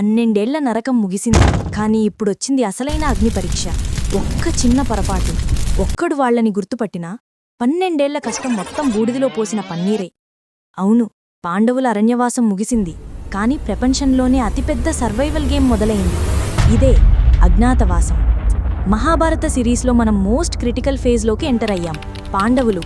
పన్నెండేళ్ళ నరకం ముగిసింది. కానీ ఇప్పుడొచ్చింది అసలైన అగ్ని పరీక్ష. ఒక్క చిన్న పొరపాటు. ఒక్కడు వాళ్ళని గుర్తుపట్టినా పన్నెండేళ్ళ కష్టం మొత్తం బూడిదిలో పోసిన పన్నీరే. అవును పాండవుల అరణ్యవాసం ముగిసింది. కాని ప్రపంచంలోనే అతిపెద్ద సర్వైవల్ గేమ్ మొదలైంది. ఇదే అజ్ఞాతవాసం. మహాభారత సిరీస్లో మనం మోస్ట్ క్రిటికల్ ఫేజ్లోకి ఎంటర్ అయ్యాం. పాండవులు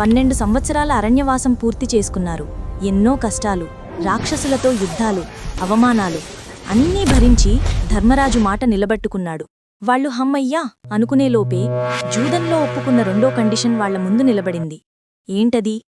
పన్నెండు సంవత్సరాల అరణ్యవాసం పూర్తి చేసుకున్నారు. ఎన్నో కష్టాలు రాక్షసులతో యుద్ధాలు అవమానాలు అన్నీ భరించి ధర్మరాజు మాట నిలబెట్టుకున్నాడు. వాళ్ళు హమ్మయ్యా అనుకునేలోపే జూదంలో ఒప్పుకున్న రెండో కండిషన్ వాళ్ళ ముందు నిలబడింది. ఏంటది?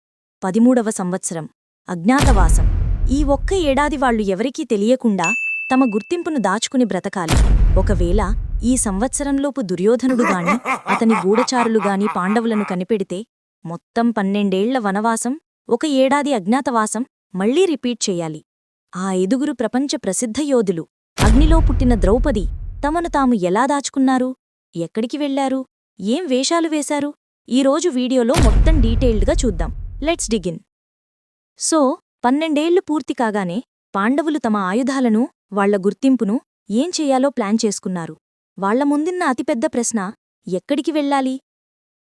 పదిమూడవ సంవత్సరం. అజ్ఞాతవాసం. ఈ ఒక్క ఏడాది వాళ్ళు ఎవరికీ తెలియకుండా తమ గుర్తింపును దాచుకుని బ్రతకాలి. ఒకవేళ ఈ సంవత్సరంలోపు దుర్యోధనుడు గాని అతని గూఢచారులుగాని పాండవులను కనిపెడితే మొత్తం పన్నెండేళ్ళ వనవాసం ఒక ఏడాది అజ్ఞాతవాసం మళ్ళీ రిపీట్ చేయాలి. ఆ ఐదుగురు ప్రపంచ ప్రసిద్ధ యోధులు. అగ్నిలో పుట్టిన ద్రౌపది తమను తాము ఎలా దాచుకున్నారు? ఎక్కడికి వెళ్ళారు ఏం వేషాలు వేశారు? ఈరోజు వీడియోలో మొత్తం డీటెయిల్డ్గా చూద్దాం. లెట్స్ డిగిన్ సో పన్నెండేళ్ళు పూర్తి కాగానే పాండవులు తమ ఆయుధాలను వాళ్ళ గుర్తింపును ఏం చెయ్యాలో ప్లాన్ చేసుకున్నారు. వాళ్ళ ముందున్న అతిపెద్ద ప్రశ్న ఎక్కడికి వెళ్ళాలి?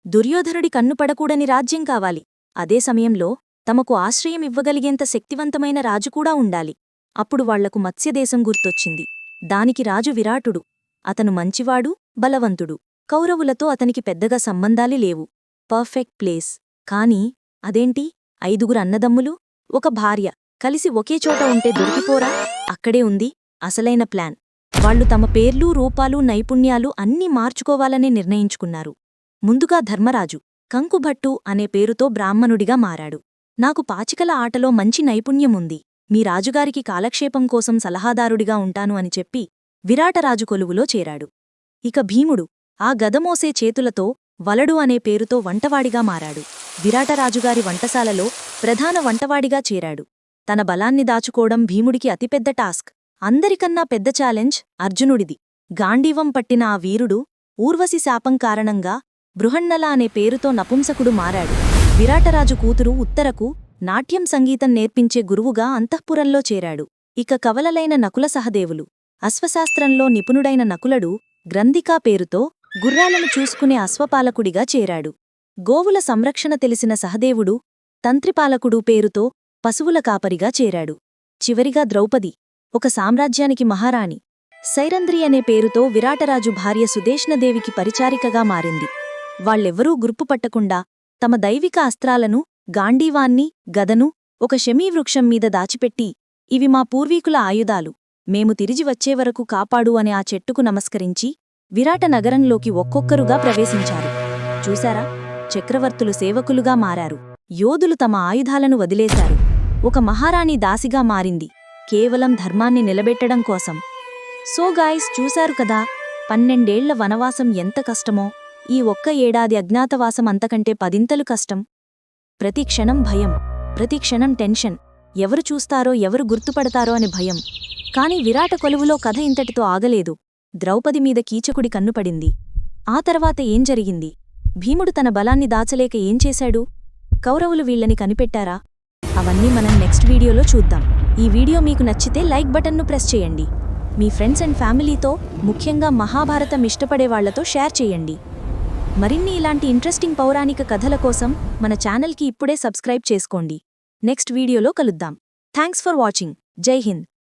దుర్యోధనుడి కన్నుపడకూడని రాజ్యం కావాలి. అదే సమయంలో తమకు ఆశ్రయం ఇవ్వగలిగేంత శక్తివంతమైన రాజు కూడా ఉండాలి. అప్పుడు వాళ్ళకు మత్స్యదేశం గుర్తొచ్చింది. దానికి రాజు విరాటుడు. అతను మంచివాడు బలవంతుడు. కౌరవులతో అతనికి పెద్దగా సంబంధాలి లేవు. Perfect place. కాని అదేంటి? ఐదుగురు అన్నదమ్ములు ఒక భార్య. కలిసి ఒకే చోట ఉంటే దొరికిపోరా? అక్కడే ఉంది. అసలైన ప్లాన్. వాళ్ళు తమ పేర్లు రూపాలు నైపుణ్యాలు అన్నీ మార్చుకోవాలనే నిర్ణయించుకున్నారు. ముందుగా ధర్మరాజు. కంకుభట్టు అనే పేరుతో బ్రాహ్మణుడిగా మారాడు. నాకు పాచికల ఆటలో మంచి నైపుణ్యముంది. మీ రాజుగారికి కాలక్షేపం కోసం సలహాదారుడిగా ఉంటాను అని చెప్పి విరాటరాజు కొలువులో చేరాడు. ఇక భీముడు ఆ గదమోసే చేతులతో వలడు అనే పేరుతో వంటవాడిగా మారాడు. విరాటరాజుగారి వంటశాలలో ప్రధాన వంటవాడిగా చేరాడు. తన బలాన్ని దాచుకోవడం భీముడికి అతిపెద్ద టాస్క్. అందరికన్నా పెద్ద ఛాలెంజ్ అర్జునుడిది. గాండీవం పట్టిన ఆ వీరుడు ఊర్వశి శాపం కారణంగా బృహన్నల అనే పేరుతో నపుంసకుడు మారాడు. విరాటరాజు కూతురు ఉత్తరకు నాట్యం సంగీతం నేర్పించే గురువుగా అంతఃపురంలో చేరాడు. ఇక కవలలైన నకుల సహదేవులు. అశ్వశాస్త్రంలో నిపుణుడైన నకులడు గ్రంథికా పేరుతో గుర్రాలను చూసుకునే అశ్వపాలకుడిగా చేరాడు. గోవుల సంరక్షణ తెలిసిన సహదేవుడు తంత్రిపాలకుడు పేరుతో పశువుల కాపరిగా చేరాడు. చివరిగా ద్రౌపది ఒక సామ్రాజ్యానికి మహారాణి. సైరంధ్రి అనే పేరుతో విరాటరాజు భార్య సుదేష్ణదేవికి పరిచారికగా మారింది. వాళ్ళెవ్వరూ గుర్పుపట్టకుండా తమ దైవిక అస్త్రాలను గాండీవాన్ని గదను ఒక శమీవృక్షం మీద దాచిపెట్టి ఇవి మా పూర్వీకుల ఆయుధాలు. మేము తిరిగి వచ్చేవరకు కాపాడు అనే ఆ చెట్టుకు నమస్కరించి విరాట నగరంలోకి ఒక్కొక్కరుగా ప్రవేశించారు. చూశారా? చక్రవర్తులు సేవకులుగా మారారు. యోధులు తమ ఆయుధాలను వదిలేశారు. ఒక మహారాణి దాసిగా మారింది. కేవలం ధర్మాన్ని నిలబెట్టడం కోసం. సో గాయస్ చూశారు కదా? పన్నెండేళ్ళ వనవాసం ఎంత కష్టమో. ఈ ఒక్క ఏడాది అజ్ఞాతవాసం అంతకంటే పదింతలు కష్టం. ప్రతి క్షణం భయం ప్రతి క్షణం టెన్షన్. ఎవరు చూస్తారో ఎవరు గుర్తుపడతారో అని భయం. కాని విరాట కొలువులో కథ ఇంతటితో ఆగలేదు. ద్రౌపది మీద కీచకుడి కన్నుపడింది ఆ తర్వాత ఏం జరిగింది? భీముడు తన బలాన్ని దాచలేక ఏం చేశాడు? కౌరవులు వీళ్ళని కనిపెట్టారా? అవన్నీ మనం నెక్స్ట్ వీడియోలో చూద్దాం. ఈ వీడియో మీకు నచ్చితే లైక్ బటన్ను ప్రెస్ చేయండి. మీ ఫ్రెండ్స్ అండ్ ఫ్యామిలీతో ముఖ్యంగా మహాభారతం ఇష్టపడే వాళ్ళతో షేర్ చేయండి. మరిన్ని ఇలాంటి ఇంట్రెస్టింగ్ పౌరాణిక కథల కోసం మన ఛానల్కి ఇప్పుడే సబ్స్క్రైబ్ చేసుకోండి. నెక్స్ట్ వీడియోలో కలుద్దాం. థ్యాంక్స్ ఫర్ వాచింగ్ జై హింద్.